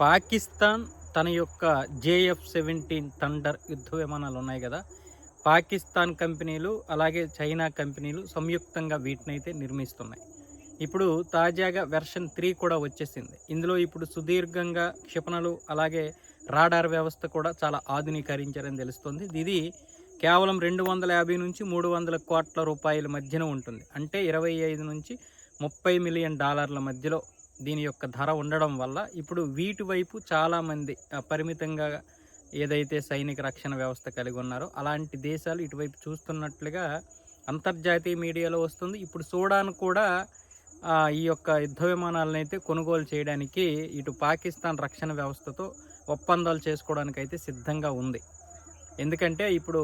పాకిస్తాన్ తన యొక్క JF seventeen thunder యుద్ధ విమానాలు ఉన్నాయి కదా. పాకిస్తాన్ కంపెనీలు అలాగే చైనా కంపెనీలు సంయుక్తంగా వీటినైతే నిర్మిస్తున్నాయి. ఇప్పుడు తాజాగా వెర్షన్ త్రీ కూడా వచ్చేసింది. ఇందులో ఇప్పుడు సుదీర్ఘంగా క్షిపణలు అలాగే రాడార్ వ్యవస్థ కూడా చాలా ఆధునీకరించారని తెలుస్తుంది. ఇది కేవలం రెండు వందల యాభై నుంచి మూడు వందల కోట్ల రూపాయల మధ్యన ఉంటుంది. అంటే ఇరవై ఐదు నుంచి ముప్పై మిలియన్ డాలర్ల మధ్యలో దీని యొక్క ధర ఉండడం వల్ల ఇప్పుడు వీటి వైపు చాలామంది పరిమితంగా ఏదైతే సైనిక రక్షణ వ్యవస్థ కలిగి ఉన్నారో అలాంటి దేశాలు ఇటువైపు చూస్తున్నట్లుగా అంతర్జాతీయ మీడియాలో వస్తుంది. ఇప్పుడు సూడాన్ కూడా ఈ యొక్క యుద్ధ విమానాలను అయితే కొనుగోలు చేయడానికి ఇటు పాకిస్తాన్ రక్షణ వ్యవస్థతో ఒప్పందాలు చేసుకోవడానికి అయితే సిద్ధంగా ఉంది. ఎందుకంటే ఇప్పుడు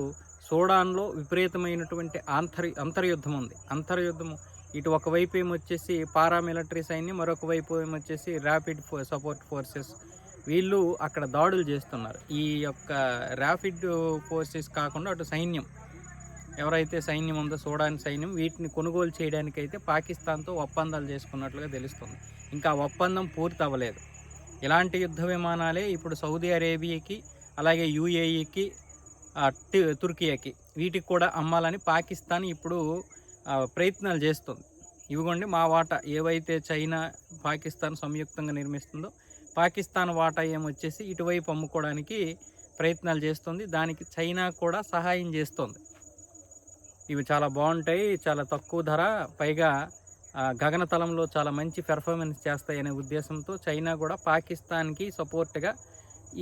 సూడాన్లో విపరీతమైనటువంటి ఆంతర్ అంతర్యుద్ధం ఉంది. అంతర్యుద్ధం ఇటు ఒకవైపు ఏమొచ్చేసి పారామిలిటరీ సైన్యం మరొక వైపు ఏమొచ్చేసి ర్యాపిడ్ ఫో సపోర్ట్ ఫోర్సెస్ వీళ్ళు అక్కడ దాడులు చేస్తున్నారు. ఈ యొక్క ర్యాపిడ్ ఫోర్సెస్ కాకుండా అటు సైన్యం. ఎవరైతే సైన్యం ఉందో సూడాన్ సైన్యం వీటిని కొనుగోలు చేయడానికైతే పాకిస్తాన్తో ఒప్పందాలు చేసుకున్నట్లుగా తెలుస్తుంది. ఇంకా ఒప్పందం పూర్తి అవ్వలేదు ఇలాంటి యుద్ధ విమానాలే ఇప్పుడు సౌదీ అరేబియాకి అలాగే యూఏఈకి తుర్కియాకి వీటికి కూడా అమ్మాలని పాకిస్తాన్ ఇప్పుడు ప్రయత్నాలు చేస్తుంది. ఇవిగోండి మా వాటా ఏవైతే చైనా పాకిస్తాన్ సంయుక్తంగా నిర్మిస్తుందో పాకిస్తాన్ వాటా ఏమొచ్చేసి ఇటువైపు అమ్ముకోవడానికి ప్రయత్నాలు చేస్తుంది. దానికి చైనా కూడా సహాయం చేస్తుంది. ఇవి చాలా బాగుంటాయి చాలా తక్కువ ధర పైగా గగనతలంలో చాలా మంచి పెర్ఫార్మెన్స్ చేస్తాయనే ఉద్దేశంతో చైనా కూడా పాకిస్తాన్కి సపోర్ట్గా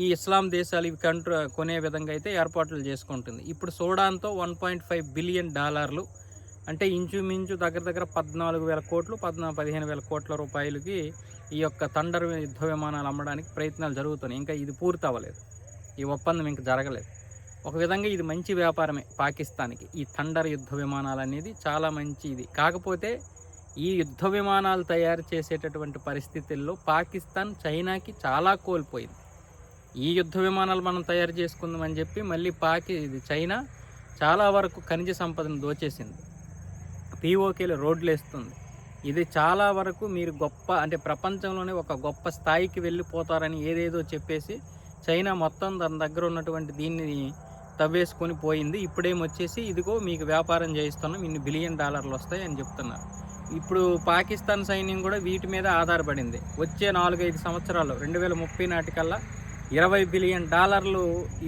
ఈ ఇస్లాం దేశాలు ఇవి కంట్రో కొనే విధంగా అయితే ఏర్పాట్లు చేసుకుంటుంది. ఇప్పుడు సోడాన్తో వన్ పాయింట్ ఫైవ్ బిలియన్ డాలర్లు అంటే ఇంచుమించు దగ్గర దగ్గర పద్నాలుగు వేల కోట్లు పద్నా పదిహేను వేల కోట్ల రూపాయలకి ఈ యొక్క తండర్ యుద్ధ విమానాలు అమ్మడానికి ప్రయత్నాలు జరుగుతున్నాయి. ఇంకా ఇది పూర్తి అవ్వలేదు. ఈ ఒప్పందం ఇంకా జరగలేదు. ఒక విధంగా ఇది మంచి వ్యాపారమే పాకిస్తాన్కి. ఈ థండర్ యుద్ధ విమానాలు అనేది చాలా మంచి ఇది కాకపోతే ఈ యుద్ధ విమానాలు తయారు చేసేటటువంటి పరిస్థితుల్లో పాకిస్తాన్ చైనాకి చాలా కోల్పోయింది. ఈ యుద్ధ విమానాలు మనం తయారు చేసుకుందామని చెప్పి మళ్ళీ పాకి ఇది చైనా చాలా వరకు ఖనిజ సంపదను దోచేసింది. పీఓకేలు రోడ్లు వేస్తుంది ఇది చాలా వరకు మీరు గొప్ప అంటే ప్రపంచంలోనే ఒక గొప్ప స్థాయికి వెళ్ళిపోతారని ఏదేదో చెప్పేసి చైనా మొత్తం తన దగ్గర ఉన్నటువంటి దీన్ని తవ్వేసుకొని పోయింది. ఇప్పుడేమొచ్చేసి ఇదిగో మీకు వ్యాపారం చేయిస్తున్నాం ఇన్ని బిలియన్ డాలర్లు వస్తాయి అని చెప్తున్నారు. ఇప్పుడు పాకిస్తాన్ సైన్యం కూడా వీటి మీద ఆధారపడింది. వచ్చే నాలుగైదు సంవత్సరాలు రెండు వేల ముప్పై నాటికల్లా ఇరవై బిలియన్ డాలర్లు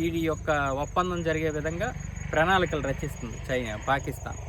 ఈ యొక్క ఒప్పందం జరిగే విధంగా ప్రణాళికలు రచిస్తుంది చైనా పాకిస్తాన్.